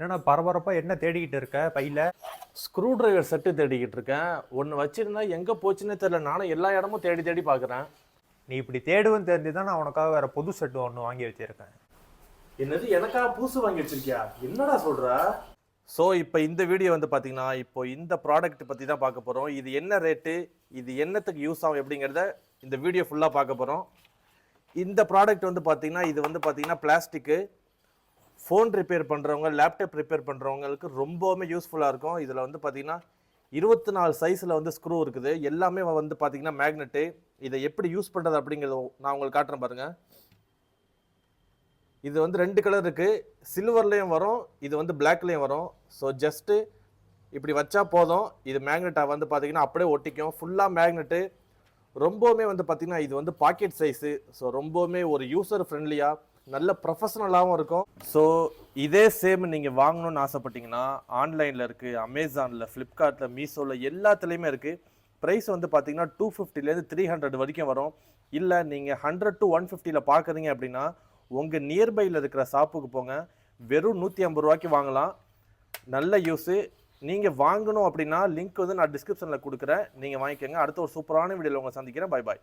என்னடா பரபரப்பா என்ன தேடிக்கிட்டு இருக்க? பையில ஸ்க்ரூ டிரைவர் செட்டு தேடிக்கிட்டு இருக்கேன். ஒன்று வச்சிருந்தா எங்கே போச்சுன்னே தெரியல. நானும் எல்லா இடமும் தேடி தேடி பார்க்குறேன் நீ இப்படி தேடுவேன்னு தெரிஞ்சு தான் நான் உனக்காக வேற புது செட்டு ஒன்று வாங்கி வச்சிருக்கேன். என்னது எனக்காக புதுசு வாங்கி வச்சிருக்கியா? என்னடா சொல்ற? ஸோ இப்போ இந்த வீடியோ வந்து பார்த்தீங்கன்னா இப்போ இந்த ப்ராடக்ட் பற்றி தான் பார்க்க போகிறோம் இது என்ன ரேட்டு இது என்னத்துக்கு யூஸ் ஆகும் எப்படிங்கிறத இந்த வீடியோ ஃபுல்லாக பார்க்க போகிறோம் இந்த ப்ராடக்ட் வந்து பார்த்தீங்கன்னா இது வந்து பார்த்தீங்கன்னா பிளாஸ்டிக்கு ஃபோன் ரிப்பேர் பண்ணுறவங்க லேப்டாப் ரிப்பேர் பண்ணுறவங்களுக்கு ரொம்பவுமே யூஸ்ஃபுல்லாக இருக்கும். இதில் வந்து பார்த்தீங்கன்னா இருபத்தி நாலு சைஸில் வந்து ஸ்க்ரூ இருக்குது. எல்லாமே வந்து பார்த்தீங்கன்னா மேக்னெட்டு இதை எப்படி யூஸ் பண்ணுறது அப்படிங்கிறத நான் உங்களுக்கு காட்டுறேன் பாருங்கள் இது வந்து ரெண்டு கலர் இருக்குது சில்வர்லேயும் வரும் இது வந்து பிளாக்லேயும் வரும். ஸோ ஜஸ்ட்டு இப்படி வச்சா போதும். இது மேக்னெட்டாக வந்து பார்த்தீங்கன்னா அப்படியே ஒட்டிக்கும். ஃபுல்லாக மேக்னெட்டு ரொம்பவுமே வந்து பார்த்திங்கன்னா இது வந்து பாக்கெட் சைஸு ஸோ ரொம்பவுமே ஒரு யூசர் ஃப்ரெண்ட்லியாக நல்ல ப்ரொஃபஷனலாகவும் இருக்கும். ஸோ இதே சேம் நீங்கள் வாங்கணும்னு ஆசைப்பட்டீங்கன்னா ஆன்லைனில் இருக்குது அமேசானில் ஃப்ளிப்கார்ட்டில் மீஷோவில் எல்லாத்துலேயுமே இருக்குது ப்ரைஸ் வந்து பார்த்தீங்கன்னா டூ ஃபிஃப்டிலேருந்து த்ரீ ஹண்ட்ரட் வரைக்கும் வரும். இல்லை நீங்கள் ஹண்ட்ரட் டு ஒன் ஃபிஃப்டியில் பார்க்குறீங்க அப்படின்னா உங்கள் நியர்பையில் இருக்கிற ஷாப்புக்கு போங்க. வெறும் நூற்றி ஐம்பது ரூபாய்க்கு வாங்கலாம். நல்ல யூஸு நீங்கள் வாங்கணும் அப்படின்னா லிங்க் வந்து நான் டிஸ்கிரிப்ஷனில் கொடுக்குறேன். நீங்கள் வாங்கிக்கோங்க. அடுத்த ஒரு சூப்பரான வீடியோவில் உங்களை சந்திக்கிறேன். Bye bye